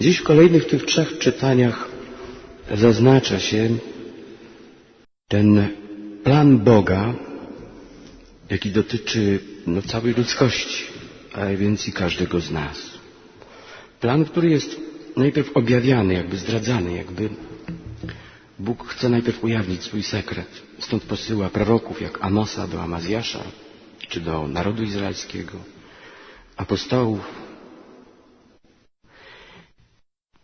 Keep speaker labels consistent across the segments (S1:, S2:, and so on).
S1: Dziś w kolejnych tych trzech czytaniach zaznacza się ten plan Boga, jaki dotyczy no, całej ludzkości, a więc i każdego z nas. Plan, który jest najpierw objawiany, jakby zdradzany, jakby Bóg chce najpierw ujawnić swój sekret. Stąd posyła proroków jak Amosa do Amazjasza, czy do narodu izraelskiego, apostołów.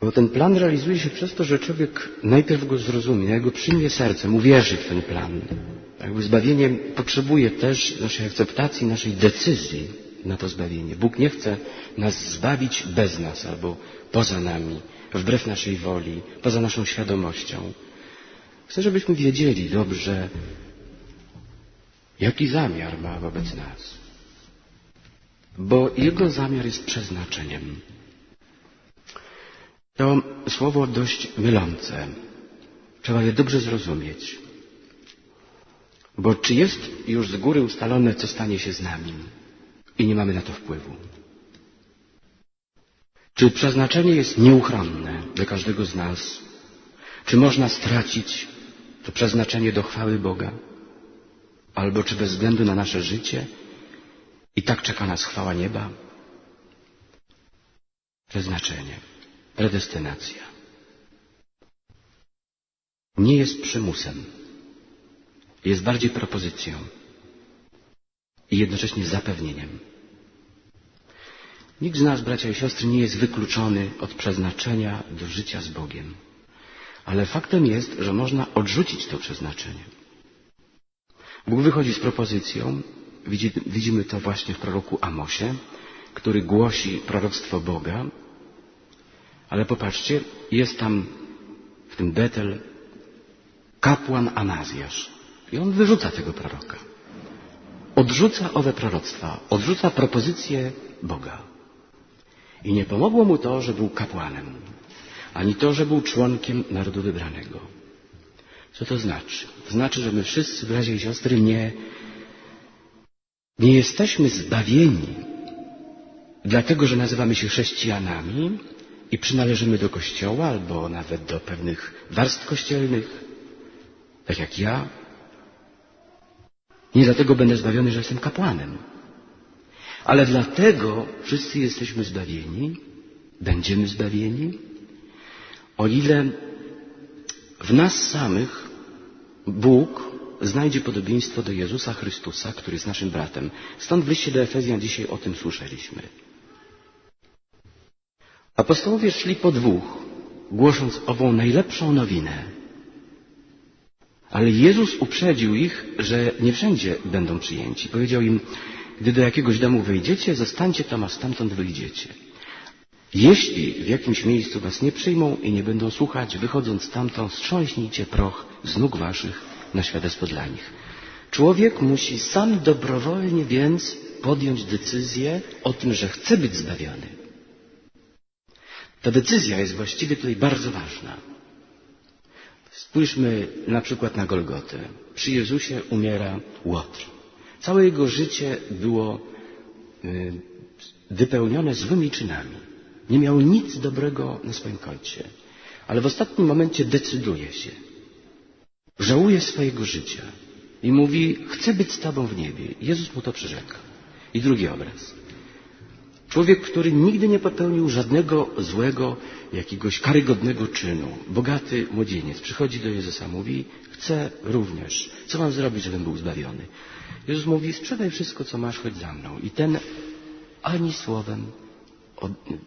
S1: Bo ten plan realizuje się przez to, że człowiek najpierw go zrozumie, jak go przyjmie sercem, uwierzy w ten plan. Jakby zbawienie potrzebuje też naszej akceptacji, naszej decyzji na to zbawienie. Bóg nie chce nas zbawić bez nas albo poza nami, wbrew naszej woli, poza naszą świadomością. Chcę, żebyśmy wiedzieli dobrze, jaki zamiar ma wobec nas. Bo Jego zamiar jest przeznaczeniem. To słowo dość mylące. Trzeba je dobrze zrozumieć. Bo czy jest już z góry ustalone, co stanie się z nami i nie mamy na to wpływu? Czy przeznaczenie jest nieuchronne dla każdego z nas? Czy można stracić to przeznaczenie do chwały Boga? Albo czy bez względu na nasze życie i tak czeka nas chwała nieba? Przeznaczenie, predestynacja. Nie jest przymusem. Jest bardziej propozycją i jednocześnie zapewnieniem. Nikt z nas, bracia i siostry, nie jest wykluczony od przeznaczenia do życia z Bogiem. Ale faktem jest, że można odrzucić to przeznaczenie. Bóg wychodzi z propozycją, widzimy to właśnie w proroku Amosie, który głosi proroctwo Boga, ale popatrzcie, jest tam w tym Betel kapłan Amazjasz i on wyrzuca tego proroka. Odrzuca owe proroctwa, odrzuca propozycję Boga. I nie pomogło mu to, że był kapłanem, ani to, że był członkiem narodu wybranego. Co to znaczy? To znaczy, że my wszyscy, bracia i siostry, nie, nie jesteśmy zbawieni dlatego, że nazywamy się chrześcijanami i przynależymy do kościoła albo nawet do pewnych warstw kościelnych, tak jak ja. Nie dlatego będę zbawiony, że jestem kapłanem. Ale dlatego wszyscy jesteśmy zbawieni, będziemy zbawieni, o ile w nas samych Bóg znajdzie podobieństwo do Jezusa Chrystusa, który jest naszym bratem. Stąd w liście do Efezjan dzisiaj o tym słyszeliśmy. Apostołowie szli po dwóch, głosząc ową najlepszą nowinę. Ale Jezus uprzedził ich, że nie wszędzie będą przyjęci. Powiedział im, gdy do jakiegoś domu wejdziecie, zostańcie tam, a stamtąd wyjdziecie. Jeśli w jakimś miejscu was nie przyjmą i nie będą słuchać, wychodząc stamtąd, strząśnijcie proch z nóg waszych na świadectwo dla nich. Człowiek musi sam dobrowolnie więc podjąć decyzję o tym, że chce być zbawiony. Ta decyzja jest właściwie tutaj bardzo ważna. Spójrzmy na przykład na Golgotę. Przy Jezusie umiera Łotr. Całe jego życie było wypełnione złymi czynami. Nie miał nic dobrego na swoim koncie. Ale w ostatnim momencie decyduje się. Żałuje swojego życia i mówi, chcę być z Tobą w niebie. Jezus mu to przyrzeka. I drugi obraz. Człowiek, który nigdy nie popełnił żadnego złego, jakiegoś karygodnego czynu. Bogaty młodzieniec przychodzi do Jezusa, mówi, chcę również. Co mam zrobić, żebym był zbawiony? Jezus mówi, sprzedaj wszystko, co masz, chodź za mną. I ten ani słowem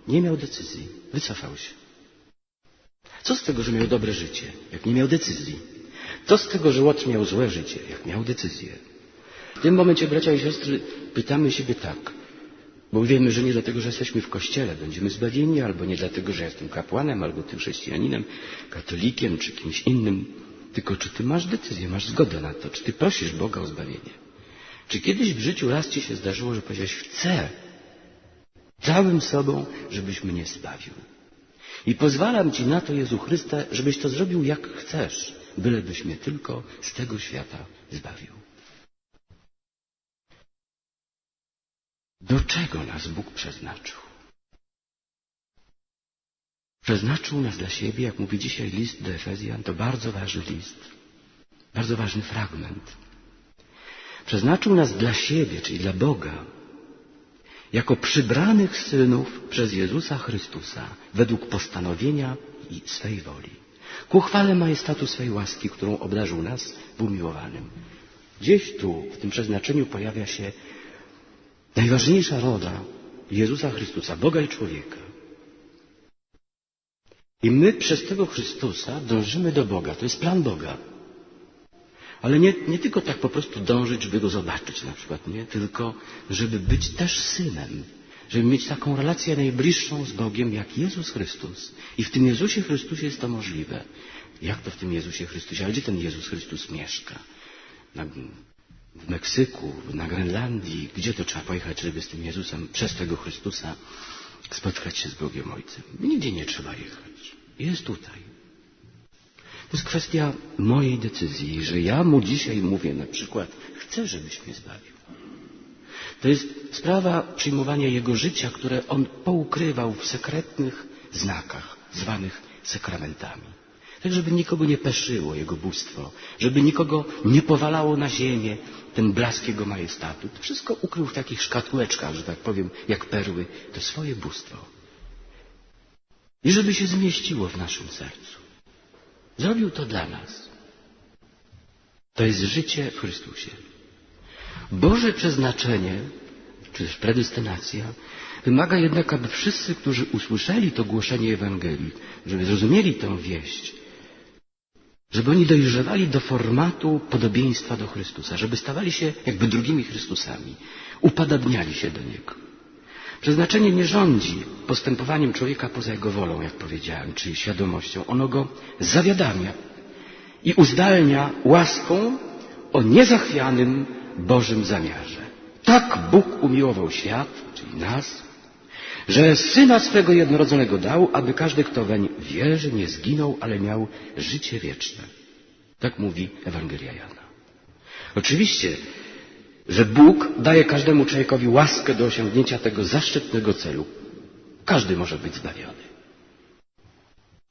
S1: nie miał decyzji. Wycofał się. Co z tego, że miał dobre życie, jak nie miał decyzji? Co z tego, że Łotr miał złe życie, jak miał decyzję? W tym momencie, bracia i siostry, pytamy siebie tak, bo wiemy, że nie dlatego, że jesteśmy w kościele będziemy zbawieni, albo nie dlatego, że jestem kapłanem, albo tym chrześcijaninem, katolikiem, czy kimś innym, tylko czy ty masz decyzję, masz zgodę na to, czy ty prosisz Boga o zbawienie. Czy kiedyś w życiu raz ci się zdarzyło, że powiedziałeś, chcę całym sobą, żebyś mnie zbawił. I pozwalam Ci na to, Jezu Chryste, żebyś to zrobił jak chcesz, bylebyś mnie tylko z tego świata zbawił. Do czego nas Bóg przeznaczył? Przeznaczył nas dla siebie, jak mówi dzisiaj list do Efezjan, to bardzo ważny list, bardzo ważny fragment. Przeznaczył nas dla siebie, czyli dla Boga, jako przybranych synów przez Jezusa Chrystusa, według postanowienia i swej woli, ku chwale majestatu swej łaski, którą obdarzył nas w umiłowanym. Gdzieś tu, w tym przeznaczeniu pojawia się najważniejsza rola Jezusa Chrystusa, Boga i człowieka. I my przez tego Chrystusa dążymy do Boga. To jest plan Boga. Ale nie, nie tylko tak po prostu dążyć, żeby go zobaczyć na przykład, nie? Tylko żeby być też synem. Żeby mieć taką relację najbliższą z Bogiem jak Jezus Chrystus. I w tym Jezusie Chrystusie jest to możliwe. Jak to w tym Jezusie Chrystusie? Ale gdzie ten Jezus Chrystus mieszka? Na, w Meksyku, na Grenlandii. Gdzie to trzeba pojechać, żeby z tym Jezusem, przez tego Chrystusa spotkać się z Bogiem Ojcem? Nigdzie nie trzeba jechać. Jest tutaj. To jest kwestia mojej decyzji, że ja mu dzisiaj mówię na przykład, chcę, żebyś mnie zbawił. To jest sprawa przyjmowania jego życia, które on poukrywał w sekretnych znakach, zwanych sakramentami. Tak, żeby nikogo nie peszyło jego bóstwo, żeby nikogo nie powalało na ziemię ten blask jego majestatu. To wszystko ukrył w takich szkatułeczkach, że tak powiem, jak perły, to swoje bóstwo. I żeby się zmieściło w naszym sercu. Zrobił to dla nas. To jest życie w Chrystusie. Boże przeznaczenie, czy też predestynacja, wymaga jednak, aby wszyscy, którzy usłyszeli to głoszenie Ewangelii, żeby zrozumieli tę wieść, żeby oni dojrzewali do formatu podobieństwa do Chrystusa, żeby stawali się jakby drugimi Chrystusami, upadabniali się do Niego. Przeznaczenie nie rządzi postępowaniem człowieka poza jego wolą, jak powiedziałem, czyli świadomością. Ono go zawiadamia i uzdalnia łaską o niezachwianym Bożym zamiarze. Tak Bóg umiłował świat, czyli nas, że Syna swego jednorodzonego dał, aby każdy, kto weń wierzy, nie zginął, ale miał życie wieczne. Tak mówi Ewangelia Jana. Oczywiście że Bóg daje każdemu człowiekowi łaskę do osiągnięcia tego zaszczytnego celu. Każdy może być zbawiony.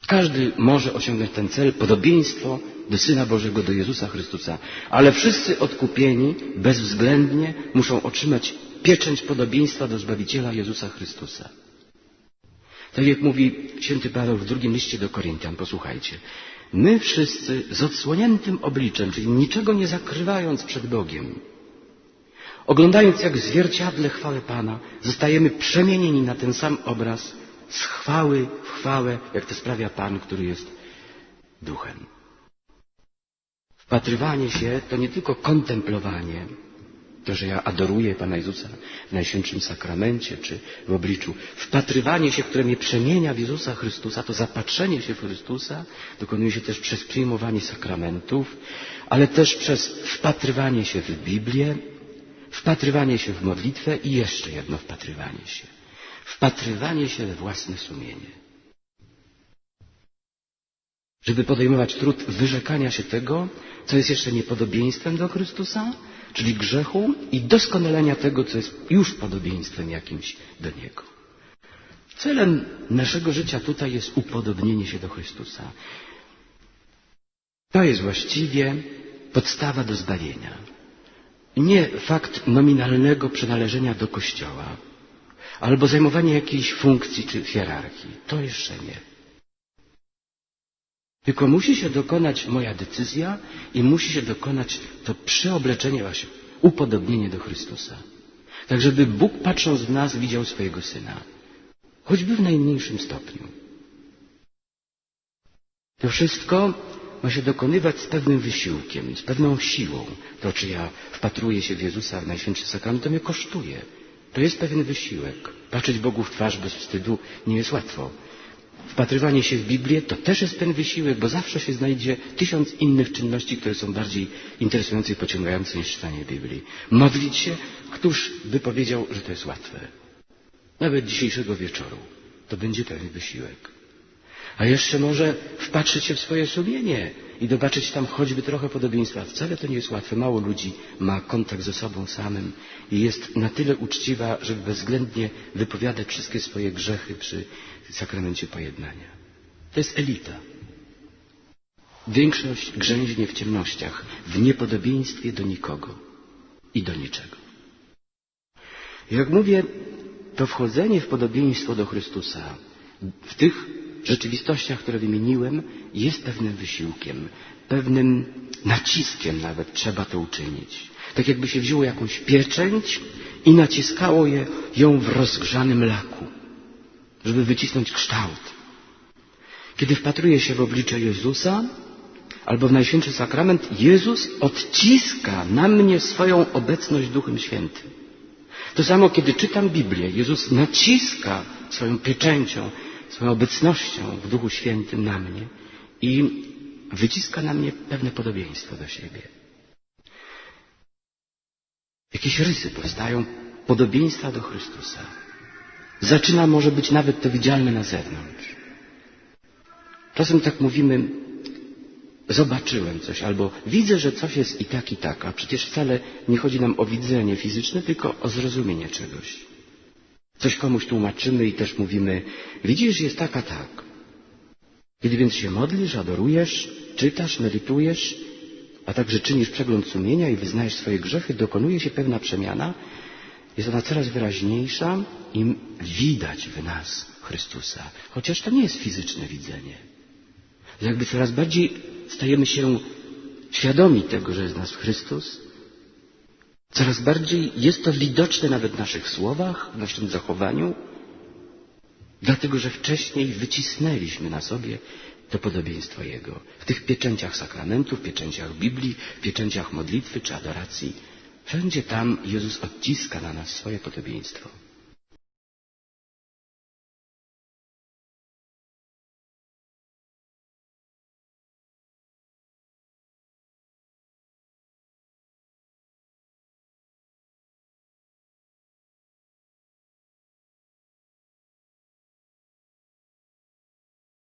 S1: Każdy może osiągnąć ten cel, podobieństwo do Syna Bożego, do Jezusa Chrystusa. Ale wszyscy odkupieni bezwzględnie muszą otrzymać pieczęć podobieństwa do Zbawiciela Jezusa Chrystusa. Tak jak mówi święty Paweł w drugim liście do Koryntian, posłuchajcie. My wszyscy z odsłoniętym obliczem, czyli niczego nie zakrywając przed Bogiem, Oglądając jak w zwierciadle chwałę Pana, zostajemy przemienieni na ten sam obraz z chwały w chwałę, jak to sprawia Pan, który jest duchem. Wpatrywanie się to nie tylko kontemplowanie, to, że ja adoruję Pana Jezusa w Najświętszym Sakramencie czy w obliczu. Wpatrywanie się, które mnie przemienia w Jezusa Chrystusa, to zapatrzenie się w Chrystusa dokonuje się też przez przyjmowanie sakramentów, ale też przez wpatrywanie się w Biblię, Wpatrywanie się w modlitwę i jeszcze jedno wpatrywanie się. Wpatrywanie się we własne sumienie. Żeby podejmować trud wyrzekania się tego, co jest jeszcze niepodobieństwem do Chrystusa, czyli grzechu i doskonalenia tego, co jest już podobieństwem jakimś do Niego. Celem naszego życia tutaj jest upodobnienie się do Chrystusa. To jest właściwie podstawa do zbawienia. Nie fakt nominalnego przynależenia do Kościoła albo zajmowanie jakiejś funkcji czy hierarchii. To jeszcze nie. Tylko musi się dokonać moja decyzja i musi się dokonać to przyobleczenie, właśnie upodobnienie do Chrystusa. Tak, żeby Bóg patrząc w nas widział swojego Syna. Choćby w najmniejszym stopniu. To wszystko ma się dokonywać z pewnym wysiłkiem, z pewną siłą. To, czy ja wpatruję się w Jezusa w Najświętszy Sakrament, to mnie kosztuje. To jest pewien wysiłek. Patrzeć Bogu w twarz bez wstydu nie jest łatwo. Wpatrywanie się w Biblię to też jest ten wysiłek, bo zawsze się znajdzie tysiąc innych czynności, które są bardziej interesujące i pociągające niż czytanie Biblii. Modlić się, któż by powiedział, że to jest łatwe? Nawet dzisiejszego wieczoru. To będzie pewien wysiłek. A jeszcze może wpatrzyć się w swoje sumienie i zobaczyć tam choćby trochę podobieństwa. Wcale to nie jest łatwe. Mało ludzi ma kontakt ze sobą samym i jest na tyle uczciwa, żeby bezwzględnie wypowiadać wszystkie swoje grzechy przy sakramencie pojednania. To jest elita. Większość grzęźnie w ciemnościach, w niepodobieństwie do nikogo i do niczego. Jak mówię, to wchodzenie w podobieństwo do Chrystusa w tych rzeczywistościach, które wymieniłem, jest pewnym wysiłkiem, pewnym naciskiem nawet trzeba to uczynić. Tak jakby się wzięło jakąś pieczęć i naciskało je, ją w rozgrzanym laku, żeby wycisnąć kształt. Kiedy wpatruję się w oblicze Jezusa, albo w Najświętszy Sakrament, Jezus odciska na mnie swoją obecność Duchem Świętym. To samo, kiedy czytam Biblię, Jezus naciska swoją pieczęcią, swoją obecnością w Duchu Świętym na mnie i wyciska na mnie pewne podobieństwo do siebie. Jakieś rysy powstają, podobieństwa do Chrystusa. Zaczyna może być nawet to widzialne na zewnątrz. Czasem tak mówimy, zobaczyłem coś, albo widzę, że coś jest i tak, i tak, a przecież wcale nie chodzi nam o widzenie fizyczne, tylko o zrozumienie czegoś. Coś komuś tłumaczymy i też mówimy, widzisz, jest tak, a tak. Kiedy więc się modlisz, adorujesz, czytasz, medytujesz, a także czynisz przegląd sumienia i wyznajesz swoje grzechy, dokonuje się pewna przemiana, jest ona coraz wyraźniejsza i widać w nas Chrystusa. Chociaż to nie jest fizyczne widzenie. Jakby coraz bardziej stajemy się świadomi tego, że jest nas Chrystus. Coraz bardziej jest to widoczne nawet w naszych słowach, w naszym zachowaniu, dlatego że wcześniej wycisnęliśmy na sobie to podobieństwo Jego. W tych pieczęciach sakramentów, pieczęciach Biblii, pieczęciach modlitwy czy adoracji. Wszędzie tam Jezus odciska na nas swoje podobieństwo.